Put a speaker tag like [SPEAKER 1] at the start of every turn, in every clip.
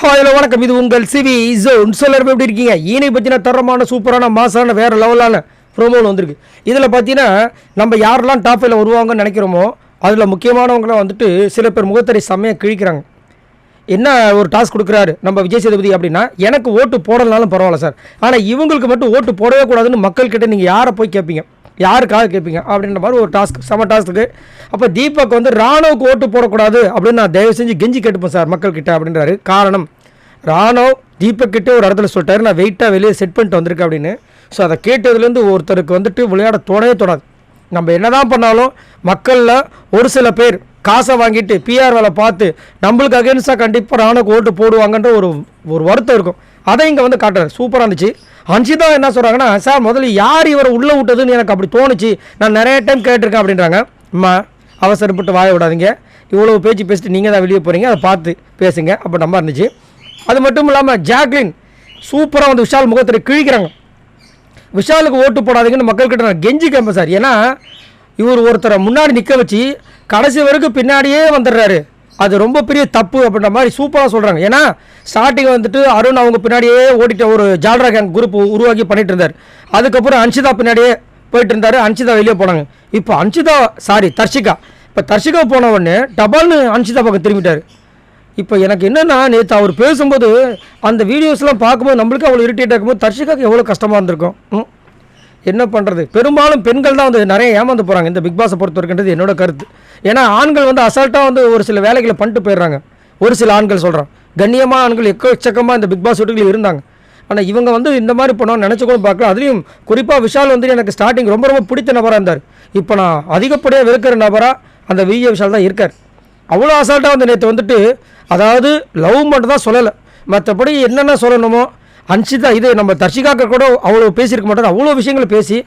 [SPEAKER 1] Hello வணக்கம். இது உங்கள் சிவி ஜோன். சொல்லர் எப்படி இருக்கீங்க? ஈனை பற்றின தரமான சூப்பரான மாசான வேறு லெவலான ப்ரோமோவில் வந்திருக்கு. இதில் பார்த்தீங்கன்னா நம்ம யாரெல்லாம் டாப் ஃபைவ்ல வருவாங்கன்னு நினைக்கிறோமோ அதில் முக்கியமானவங்களாம் வந்துட்டு சில பேர் முகத்தரை செம்மையாக கிழிக்கிறாங்க. என்ன ஒரு டாஸ்க் கொடுக்குறாரு நம்ம விஜய் சேதுபதி அப்படின்னா எனக்கு ஓட்டு போடலனாலும் பரவாயில்ல சார். ஆனால் இவங்களுக்கு மட்டும் ஓட்டு போடவே கூடாதுன்னு மக்கள்கிட்ட நீங்கள் யாரை போய் கேட்பீங்க யாருக்காக கேட்பீங்க? அப்படின்ற மாதிரி ஒரு டாஸ்க் செம டாஸ்க்கு அப்போ தீபக் வந்து ராணுவுக்கு ஓட்டு போடக்கூடாது அப்படின்னு நான் தயவு செஞ்சு கெஞ்சி கேட்டுப்பேன் சார் மக்கள்கிட்ட அப்படின்றாரு. காரணம் ராணுவ் தீபக் கிட்டே ஒரு இடத்துல சொல்லிட்டாரு. நான் வெயிட்டாக வெளியே செட் பண்ணிட்டு வந்திருக்கேன் அப்படின்னு. ஸோ அதை கேட்டதுலேருந்து ஒருத்தருக்கு வந்துட்டு விளையாட தோணவே தோணாது. நம்ம என்ன தான் பண்ணாலும் மக்களில் ஒரு சில பேர் காசை வாங்கிட்டு பிஆர் வேலை பார்த்து நம்மளுக்கு அகேன்ஸ்டாக கண்டிப்பாக ராணுக்கு ஓட்டு போடுவாங்கன்ற ஒரு ஒரு வருத்தம் இருக்கும். அதை இங்கே வந்து காட்டுறாரு. சூப்பராக இருந்துச்சு. அஞ்சிதா என்ன சொல்கிறாங்கன்னா சார் முதல்ல யார் இவரை உள்ளே விட்டதுன்னு எனக்கு அப்படி தோணுச்சு. நான் நிறைய டைம் கேட்டிருக்கேன் அப்படின்றாங்க. அம்மா அவசரப்பட்டு வாய விடாதீங்க. இவ்வளோ பேச்சு பேசிட்டு நீங்கள் தான் வெளியே போகிறீங்க அதை பார்த்து பேசுங்க. அப்போ நம்ம இருந்துச்சு. அது மட்டும் இல்லாமல் ஜாக்லின் சூப்பராக வந்து விஷால் முகத்தில் கிழிக்கிறாங்க. விஷாலுக்கு ஓட்டு போடாதீங்கன்னு மக்கள்கிட்ட நான் கெஞ்சி கேட்பேன் சார். ஏன்னா இவர் ஒருத்தரை முன்னாடி நிற்க வச்சு கடைசி வரைக்கும் பின்னாடியே வந்துடுறாரு. அது ரொம்ப பெரிய தப்பு அப்படின்ற மாதிரி சூப்பராக சொல்கிறாங்க ஏன்னா ஸ்டார்டிங் வந்துட்டு அருண் அவங்க பின்னாடியே ஓடிட்ட ஒரு ஜால்ரா கேங் குரூப் உருவாக்கி பண்ணிட்டு இருந்தார். அதுக்கப்புறம் அன்ஷிதா பின்னாடியே போயிட்டு இருந்தார். அன்ஷிதா வெளியே போனாங்க. இப்போ அன்ஷிதா சாரி தர்ஷிகா. இப்போ தர்ஷிகா போன உடனே டபால்னு அன்ஷிதா பக்கம் திரும்பிட்டார். இப்போ எனக்கு என்னென்னா நேற்று அவர் பேசும்போது அந்த வீடியோஸ்லாம் பார்க்கும்போது நம்மளுக்கு அவ்வளோ இரிட்டேட் ஆகும்போது தர்ஷிகாவுக்கு எவ்வளோ கஷ்டமாக இருந்திருக்கும். ம். என்ன பண்ணுறது பெரும்பாலும் பெண்கள் தான் வந்து நிறைய ஏமாந்து போகிறாங்க இந்த பிக் பாஸை பொறுத்த வரைக்கின்றது என்னோட கருத்து. ஏன்னா ஆண்கள் வந்து அசால்ட்டாக வந்து ஒரு சில வேலைகளை பண்ணிட்டு போயிடுறாங்க. ஒரு சில ஆண்கள் சொல்கிறான் கண்ணியமாக ஆண்கள் எக்கச்சக்கமாக இந்த பிக் பாஸ் வீட்டுகளில் இருந்தாங்க. ஆனால் இவங்க வந்து இந்த மாதிரி பண்ணோம் நினச்சி கூட பார்க்கல. அதுலேயும் குறிப்பாக விஷால் வந்து எனக்கு ஸ்டார்டிங் ரொம்ப ரொம்ப பிடித்த நபராக இருந்தார். இப்போ நான் அதிகப்படியாக வெறுக்கிற நபராக அந்த விஏ விஷால் தான் இருக்கார். அவ்வளோ அசால்ட்டாக வந்து நேற்று வந்துட்டு அதாவது லவ் மட்டும் தான் சொல்லலை. மற்றபடி என்னென்ன சொல்லணுமோ அன்சிதா இது நம்ம தர்ஷிகாக்க கூட அவ்வளோ பேசியிருக்க மாட்டார் அவ்வளோ விஷயங்கள் பேசி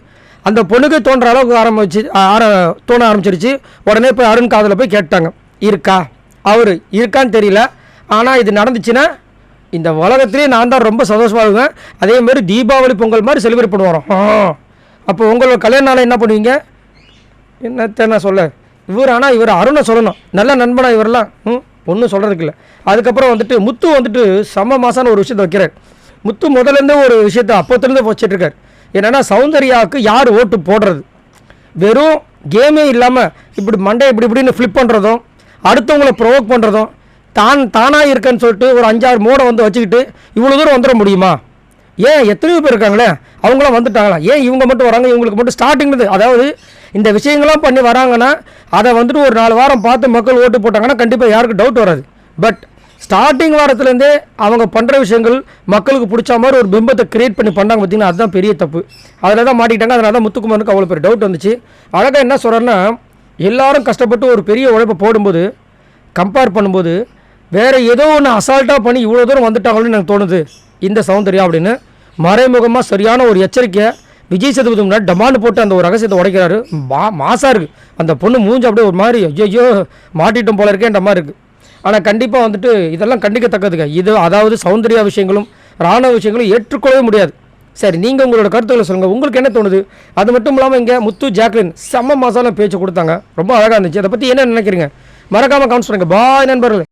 [SPEAKER 1] அந்த பொண்ணுக்கு தோன்ற அளவுக்கு ஆரம்பிச்சு ஆர தோண ஆரம்பிச்சிருச்சு. உடனே போய் அருண் காதில் போய் கேட்டாங்க. இருக்கா? அவர் இருக்கான்னு தெரியல. ஆனால் இது நடந்துச்சுன்னா இந்த உலகத்துலேயே நான் தான் ரொம்ப சந்தோஷமாக இருக்குவேன் அதே மாதிரி தீபாவளி பொங்கல் மாதிரி செலிப்ரேட் பண்ணுவோம் அப்போ உங்களோட கல்யாண நாளை என்ன பண்ணுவீங்க? என்னத்த நான் சொல்ல? இவர் ஆனால் இவர் அருணை சொல்லணும். நல்ல நண்பனா இவரெல்லாம் ம் ஒன்றும் சொல்கிறதுக்கு இல்லை. அதுக்கப்புறம் வந்துட்டு முத்து வந்துட்டு செம்ம மாசான ஒரு விஷயத்தை வைக்கிறார். முத்து முதலேருந்து ஒரு விஷயத்தை அப்போத்துலேருந்து வச்சிட்ருக்கார் என்னென்னா சௌந்தர்யாவுக்கு யார் ஓட்டு போடுறது? வெறும் கேமே இல்லாமல் இப்படி மண்டை இப்படி இப்படின்னு ஃப்ளிப் பண்ணுறதும் அடுத்தவங்களை ப்ரொவோக் பண்ணுறதும் தான் தானாக இருக்கேன்னு சொல்லிட்டு ஒரு அஞ்சாறு மோடை வந்து வச்சுக்கிட்டு இவ்வளோ தூரம் வந்துட முடியுமா? ஏன் எத்தனையோ பேர் இருக்காங்களே? அவங்களாம் வந்துட்டாங்களா? ஏன் இவங்க மட்டும் வராங்க? இவங்களுக்கு மட்டும் ஸ்டார்டிங்லேருந்து அதாவது இந்த விஷயங்கள்லாம் பண்ணி வராங்கன்னா அதை வந்துட்டு ஒரு நாலு வாரம் பார்த்து மக்கள் ஓட்டு போட்டாங்கன்னா கண்டிப்பாக யாருக்கும் டவுட் வராது. பட் ஸ்டார்டிங் வாரத்துலேருந்தே அவங்க பண்ணுற விஷயங்கள் மக்களுக்கு பிடிச்ச மாதிரி ஒரு பிம்பத்தை கிரியேட் பண்ணி பண்ணாங்க பார்த்தீங்கன்னா அதுதான் பெரிய தப்பு. அதில் தான் மாட்டிக்கிட்டாங்க அதனால தான் முத்துக்குமாருக்கு அவ்வளோ பெரிய டவுட் வந்துச்சு. அழகாக என்ன சொல்கிறேன்னா எல்லாரும் கஷ்டப்பட்டு ஒரு பெரிய உழைப்பை போடும்போது கம்பேர் பண்ணும்போது வேறு ஏதோ ஒன்று அசால்ட்டாக பண்ணி இவ்வளோ தூரம் வந்துட்டாங்களோன்னு எனக்கு தோணுது இந்த சௌந்தர்யா அப்படின்னு. மறைமுகமாக சரியான ஒரு எச்சரிக்கையை விஜய் சேதுபதி முன்னாடி டமாண்டு போட்டு அந்த ஒரு ரகசியத்தை உடைக்கிறாரு. மா மாசாக இருக்குது அந்த பொண்ணு மூஞ்சி அப்படியே ஒரு மாதிரி ஐயோ மாட்டிட்டோம் போல இருக்கேன்ற மாதிரி இருக்குது ஆனால் கண்டிப்பாக வந்துட்டு இதெல்லாம் கண்டிக்கத்தக்கதுங்க. இது அதாவது சௌந்தர்யா விஷயங்களும் ராணுவ விஷயங்களும் ஏற்றுக்கொள்ளவே முடியாது. சரி நீங்கள் உங்களோட கருத்துக்களை சொல்லுங்கள் உங்களுக்கு என்ன தோணுது? அது மட்டும் இல்லாமல் இங்கே முத்து ஜாக்லின் செம்ம மாசான பேச்சு கொடுத்தாங்க. ரொம்ப அழகாக இருந்துச்சு. அதை பற்றி என்ன நினைக்கிறீங்க? மறக்காமல் கவுன்ஸ் பண்ணுங்கள் பாய் நண்பர்களே.